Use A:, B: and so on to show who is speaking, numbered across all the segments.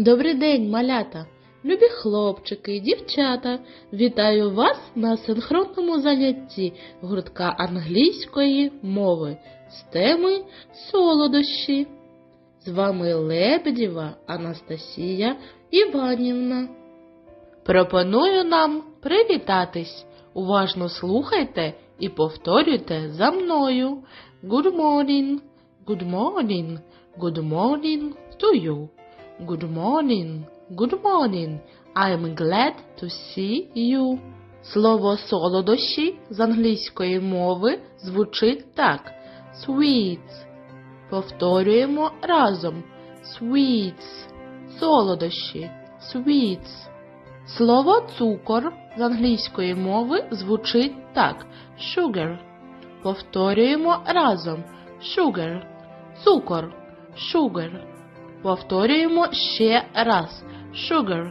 A: Добрий день, малята! Любі хлопчики дівчата! Вітаю вас на синхронному занятті гуртка англійської мови з теми солодощі. З вами Лебедєва Анастасія Іванівна. Пропоную нам привітатись. Уважно слухайте і повторюйте за мною. Good morning, good morning, good morning to you. Good morning, good morning. I'm glad to see you. Слово солодощі з англійської мови звучить так: sweets. Повторюємо разом. Sweets. Солодощі. Sweets. Слово цукор з англійської мови звучить так: sugar. Повторюємо разом. Sugar. Цукор. Sugar. Повторюємо ще раз. Sugar.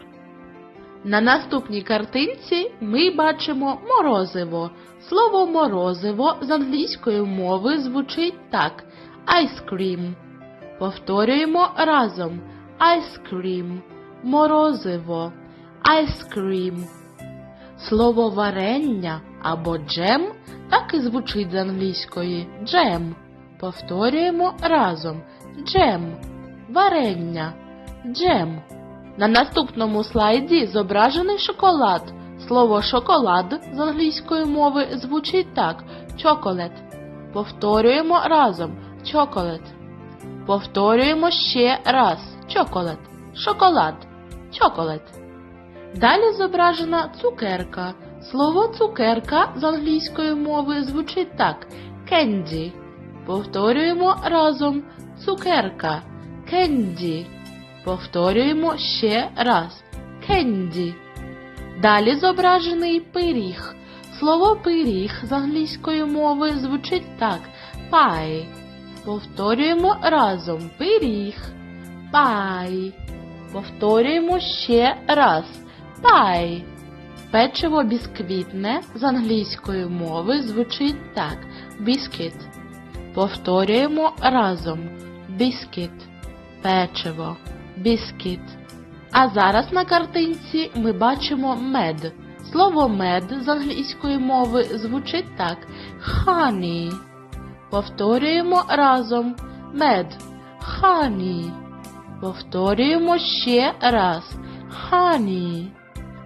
A: На наступній картинці ми бачимо морозиво. Слово морозиво з англійської мови звучить так: ice cream. Повторюємо разом. Ice cream. Морозиво. Ice cream. Слово варення або джем так і звучить з англійської джем. Повторюємо разом. Джем. Варення. Джем. На наступному слайді зображений шоколад. Слово шоколад з англійської мови звучить так: чоколет. Повторюємо разом. Чоколет. Повторюємо ще раз. Чоколет. Шоколад. Чоколет. Далі зображена цукерка. Слово цукерка з англійської мови звучить так: кенді. Повторюємо разом. Цукерка. Кенді. Повторюємо ще раз. Кенді. Далі зображений пиріг. Слово пиріг з англійської мови звучить так: пай. Повторюємо разом. Пиріг. Пай. Повторюємо ще раз. Пай. Печиво бісквітне з англійської мови звучить так: біскіт. Повторюємо разом. Біскіт. Печиво. Біскіт. А зараз на картинці ми бачимо мед. Слово мед з англійської мови звучить так: honey. Повторюємо разом. Мед. Honey. Повторюємо ще раз. Honey.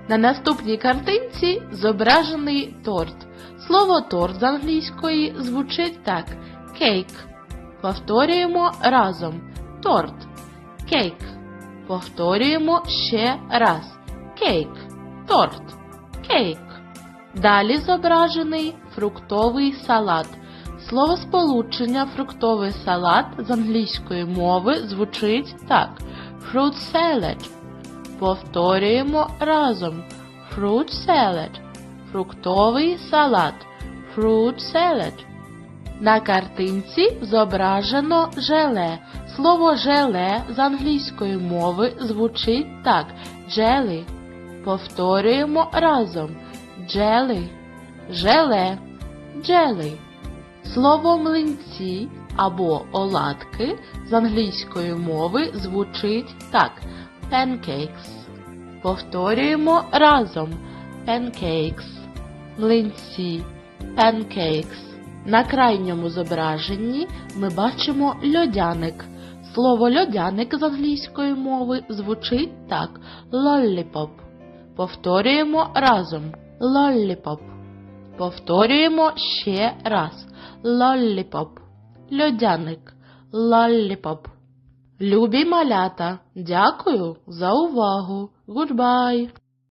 A: На наступній картинці зображений торт. Слово торт з англійської звучить так: кейк. Повторюємо разом. Торт. Кейк. Повторюємо ще раз. Кейк. Торт. Кейк. Далі зображений фруктовий салат. Слово сполучення фруктовий салат з англійської мови звучить так: fruit salad. Повторюємо разом. Fruit salad. Фруктовий салат. Fruit salad. На картинці зображено желе. Слово желе з англійської мови звучить так: jelly. Повторюємо разом. Jelly. Желе. Jelly. Слово млинці або оладки з англійської мови звучить так: pancakes. Повторюємо разом. Pancakes. Млинці. Pancakes. На крайньому зображенні ми бачимо льодяник. Слово льодяник з англійської мови звучить так: лолліпоп. Повторюємо разом. лолліпоп. Повторюємо ще раз. лолліпоп. Льодяник. лолліпоп. Любі малята, дякую за увагу. Goodbye.